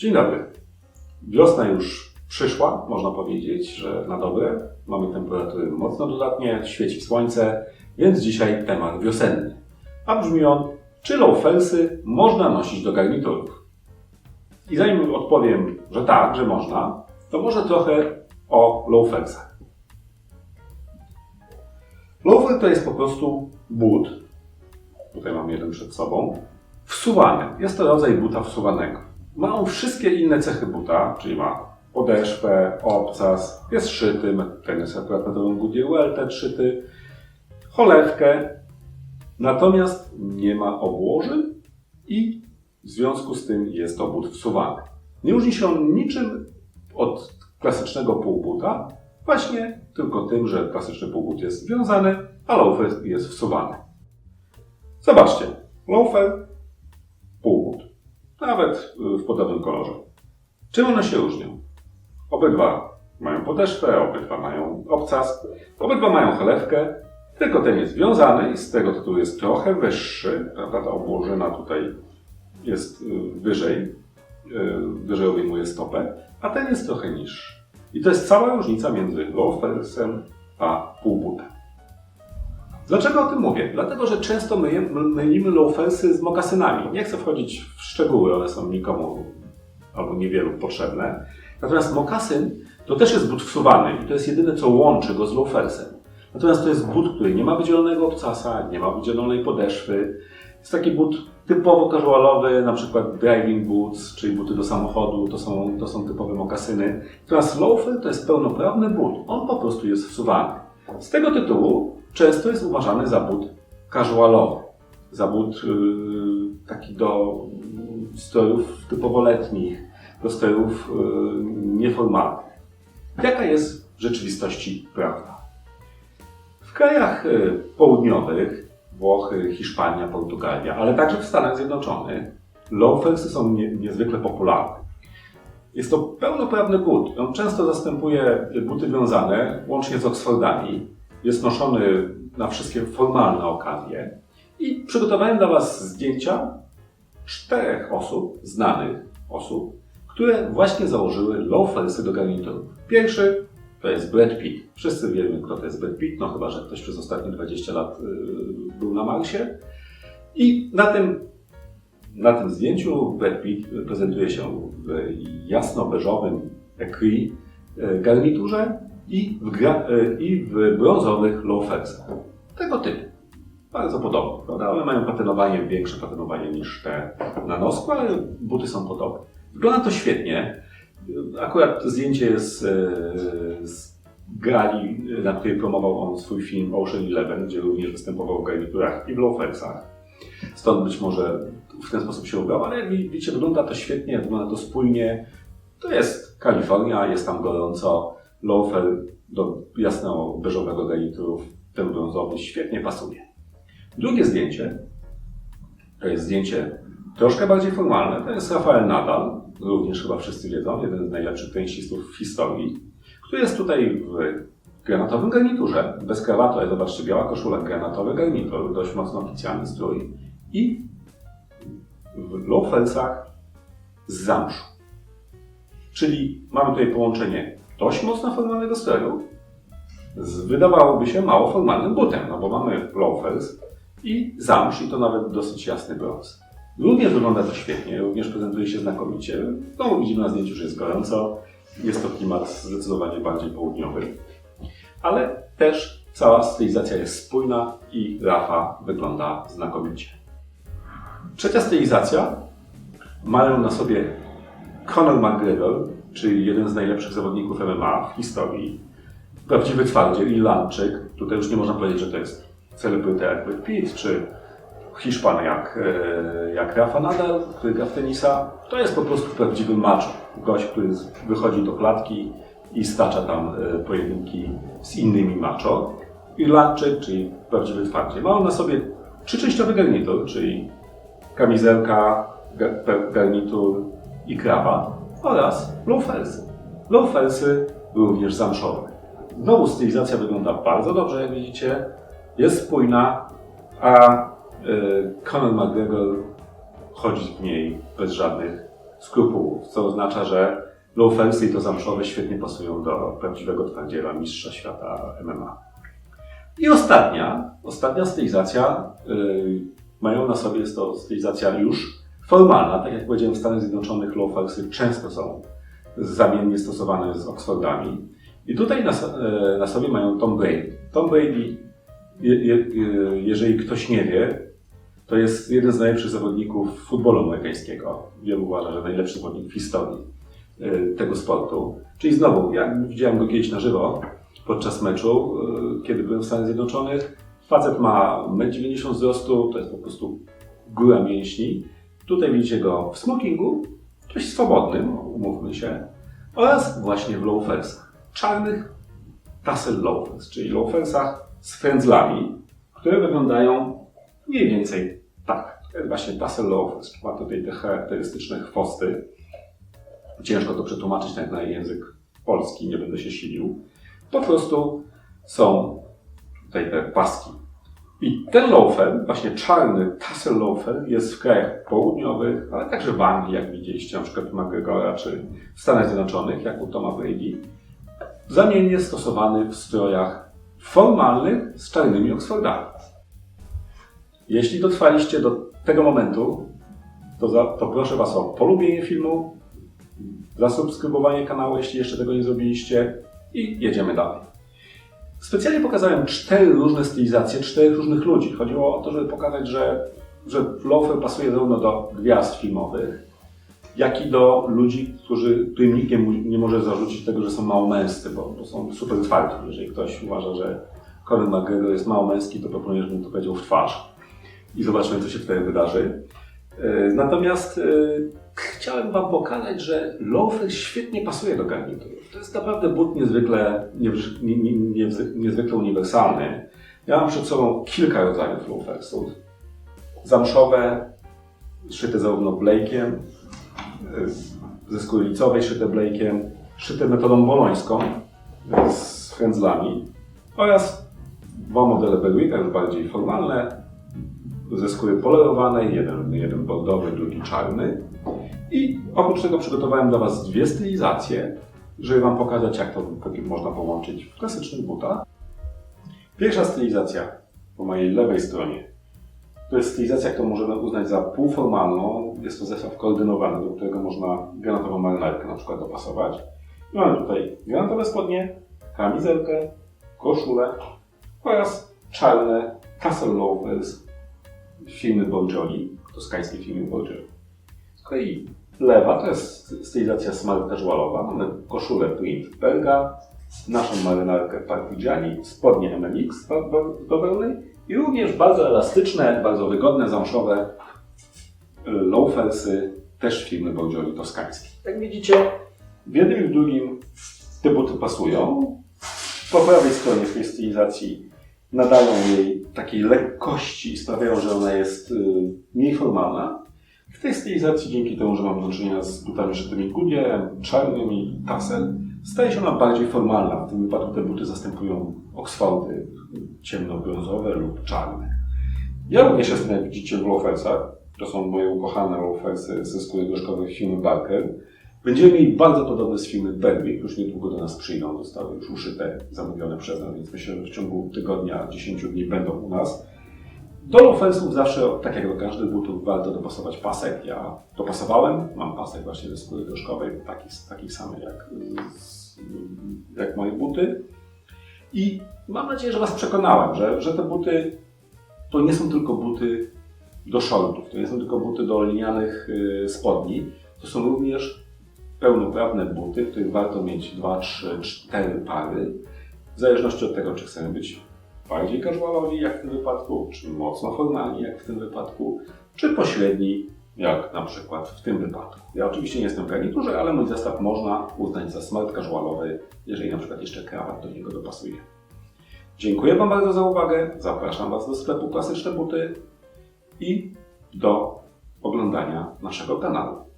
Dzień dobry. Wiosna już przyszła, można powiedzieć, że na dobre. Mamy temperatury mocno dodatnie, świeci słońce, więc dzisiaj temat wiosenny. A brzmi on, czy loafelsy można nosić do garniturów? I zanim odpowiem, że tak, że można, to może trochę o loafelsach. Loafer to jest po prostu but, tutaj mam jeden przed sobą, wsuwany. Jest to rodzaj buta wsuwanego. Ma on wszystkie inne cechy buta, czyli ma podeszwę, obcas, jest szyty, ten jest akurat na nowym Goodyear szyty, cholewkę, natomiast nie ma obłoży i w związku z tym jest to but wsuwany. Nie różni się on niczym od klasycznego półbuta, właśnie tylko tym, że klasyczny półbut jest związany, a loafer jest wsuwany. Zobaczcie, loafer, nawet w podobnym kolorze. Czym one się różnią? Obydwa mają podeszwę, obydwa mają obcas, obydwa mają cholewkę, tylko ten jest związany i z tego tytułu jest trochę wyższy, prawda, ta obłożyna tutaj jest y, wyżej, y, wyżej obejmuje stopę, a ten jest trochę niższy. I to jest cała różnica między loafersem a półbutem. Dlaczego o tym mówię? Dlatego, że często mylimy loafersy z mokasynami. Nie chcę wchodzić w szczegóły, one są nikomu albo niewielu potrzebne. Natomiast mokasyn to też jest but wsuwany i to jest jedyne, co łączy go z loafersem. Natomiast to jest but, który nie ma wydzielonego obcasa, nie ma wydzielonej podeszwy. Jest taki but typowo casualowy, na przykład driving boots, czyli buty do samochodu, to są, to są typowe mokasyny. Natomiast loafer to jest pełnoprawny but, on po prostu jest wsuwany. Z tego tytułu często jest uważany za but casualowy, za but yy, taki do yy, strojów typowo letnich, do strojów yy, nieformalnych. Jaka jest w rzeczywistości prawda? W krajach y, południowych, Włochy, Hiszpania, Portugalia, ale także w Stanach Zjednoczonych, loafersy są nie, niezwykle popularne. Jest to pełnoprawny but. On często zastępuje buty wiązane, łącznie z Oxfordami. Jest noszony na wszystkie formalne okazje. I przygotowałem dla Was zdjęcia czterech osób, znanych osób, które właśnie założyły loafersy do garniturów. Pierwszy to jest Brad Pitt. Wszyscy wiemy, kto to jest Brad Pitt, no chyba, że ktoś przez ostatnie 20 lat y, był na Marsie. I na tym, na tym zdjęciu Brad Pitt prezentuje się w jasno-beżowym écru y, garniturze i w, gra, y, i w brązowych loafersach. Tego typu. Bardzo podobne, prawda? One mają patynowanie, większe patynowanie niż te na nosku, ale buty są podobne. Wygląda to świetnie. Akurat zdjęcie jest e, z gali, na której promował on swój film Ocean Eleven, gdzie również występował w garniturach i w loafersach. Stąd być może w ten sposób się ubrał, ale jak widzicie, wygląda to świetnie, wygląda to spójnie. To jest Kalifornia, jest tam gorąco. Loafer do jasno-beżowego garnituru, ten brązowy, świetnie pasuje. Drugie zdjęcie to jest zdjęcie troszkę bardziej formalne. To jest Rafael Nadal, również chyba wszyscy wiedzą, jeden z najlepszych tenisistów w historii, który jest tutaj w granatowym garniturze, bez krawatu, ale zobaczcie, biała koszula, granatowy garnitur, dość mocno oficjalny strój i w loafelsach z zamszu. Czyli mamy tutaj połączenie dość mocno formalnego stroju z wydawałoby się mało formalnym butem, no bo mamy loafers i zamsz i to nawet dosyć jasny brąz. Również wygląda to świetnie, również prezentuje się znakomicie. No, widzimy na zdjęciu, że jest gorąco. Jest to klimat zdecydowanie bardziej południowy. Ale też cała stylizacja jest spójna i Rafa wygląda znakomicie. Trzecia stylizacja mają na sobie Conor McGregor, czyli jeden z najlepszych zawodników MMA w historii. Prawdziwy twardziel, Irlandczyk. Tutaj już nie można powiedzieć, że to jest celebryta jak Brad Pitt, czy Hiszpan jak, e, jak Rafa Nadal, który gra w tenisa, to jest po prostu prawdziwy macho. Gość, który wychodzi do klatki i stacza tam e, pojedynki z innymi macho. Irlandczyk, czyli prawdziwy twardziel. Ma on na sobie trzyczęściowy garnitur, czyli kamizelka, garnitur i krawat oraz loafelsy. Loafelsy również zamszowe. Znowu stylizacja wygląda bardzo dobrze, jak widzicie. Jest spójna, a y, Conor McGregor chodzi w niej bez żadnych skrupułów, co oznacza, że loafersy i to zamszowe świetnie pasują do prawdziwego twardziela mistrza świata MMA. I ostatnia, ostatnia stylizacja, yy, mają na sobie, jest to stylizacja już formalna, tak jak powiedziałem, w Stanach Zjednoczonych loafersy często są zamiennie stosowane z Oxfordami. I tutaj na, e, na sobie mają Tom Brady. Tom Brady, je, je, je- jeżeli ktoś nie wie, to jest jeden z najlepszych zawodników futbolu amerykańskiego. Wielu uważa, że najlepszy zawodnik w historii e, tego sportu. Czyli znowu, ja widziałem go kiedyś na żywo podczas meczu, e, kiedy byłem w Stanach Zjednoczonych. Facet ma 1,90 m wzrostu, to jest po prostu góra mięśni. Tutaj widzicie go w smokingu, dość swobodnym, umówmy się, oraz właśnie w loafersach. Czarnych tassel loafers, czyli loafersach z frędzlami, które wyglądają mniej więcej tak. To jest właśnie tassel loafers. Ma tutaj te charakterystyczne chwosty. Ciężko to przetłumaczyć na język polski, nie będę się silił. Po prostu są tutaj te paski. I ten loafer, właśnie czarny tassel loafer, jest w krajach południowych, ale także w Anglii, jak widzieliście, na przykład McGregora, czy w Stanach Zjednoczonych, jak u Toma Brady, zamiennie stosowany w strojach formalnych z czarnymi Oxfordami. Jeśli dotrwaliście do tego momentu, to, za, to proszę Was o polubienie filmu, zasubskrybowanie kanału, jeśli jeszcze tego nie zrobiliście i jedziemy dalej. Specjalnie pokazałem cztery różne stylizacje, czterech różnych ludzi. Chodziło o to, żeby pokazać, że, że loafer pasuje zarówno do gwiazd filmowych, jak i do ludzi, którzy, którym nikt nie, nie może zarzucić tego, że są mało męscy, bo, bo są super twardi. Jeżeli ktoś uważa, że Conor McGregor jest mało męski, to proponuję, żebym to powiedział w twarz. I zobaczymy, co się wtedy wydarzy. E, Natomiast e, chciałem Wam pokazać, że loafer świetnie pasuje do garniturów. To jest naprawdę but niezwykle, nie, nie, nie, niezwykle uniwersalny. Ja mam przed sobą kilka rodzajów loafersów. Zamszowe, szyte zarówno blake'iem, y, ze skóry licowej, szyte blake'iem, szyte metodą bolońską y, z frędzlami oraz dwa modele Bedwicka, już bardziej formalne, ze skóry polerowanej, jeden, jeden bordowy, drugi czarny. I oprócz tego przygotowałem dla Was dwie stylizacje, żeby Wam pokazać, jak to można połączyć w klasycznych butach. Pierwsza stylizacja po mojej lewej stronie to jest stylizacja, którą możemy uznać za półformalną. Jest to zestaw koordynowany, do którego można granatową marynarkę na przykład dopasować. I mamy tutaj granatowe spodnie, kamizelkę, koszulę oraz czarne tassel loafers firmy Borgioli, toskańskiej firmy Borgioli. Z kolei lewa to jest stylizacja smart casualowa. Mamy koszulę print Berga, naszą marynarkę Partigiani, spodnie MMX do wełny i również bardzo elastyczne, bardzo wygodne, zamszowe loafersy też firmy Borgioli toskańskiej. Jak widzicie, w jednym i w drugim te buty pasują. Po prawej stronie w tej stylizacji nadają jej takiej lekkości i sprawiają, że ona jest y, mniej formalna. W tej stylizacji, dzięki temu, że mam do czynienia z butami szytymi gudierem, czarnym i tassel, staje się ona bardziej formalna. W tym wypadku te buty zastępują Oxfordy ciemnobrązowe lub czarne. Ja również jestem, jak widzicie, w loafersach. To są moje ukochane loafersy ze skóry gorzkowej firmy Barker. Będziemy mieli bardzo podobne z firmy Bedwick. Już niedługo do nas przyjdą. Zostały już uszyte, zamówione przez nas, więc myślę, że w ciągu tygodnia, 10 dni będą u nas. Do loafersów zawsze, tak jak do każdych butów, warto dopasować pasek. Ja dopasowałem, mam pasek właśnie ze skóry gorzkowej, taki, taki sam jak, jak moje buty. I mam nadzieję, że Was przekonałem, że, że te buty to nie są tylko buty do shortów, to nie są tylko buty do linianych y, spodni, to są również pełnoprawne buty, których warto mieć 2, 3, 4 pary, w zależności od tego, czy chcemy być bardziej casualowi, jak w tym wypadku, czy mocno formalni, jak w tym wypadku, czy pośredni, jak na przykład w tym wypadku. Ja oczywiście nie jestem w garniturze, ale mój zestaw można uznać za smart casualowy, jeżeli na przykład jeszcze krawat do niego dopasuje. Dziękuję Wam bardzo za uwagę. Zapraszam Was do sklepu Klasyczne Buty i do oglądania naszego kanału.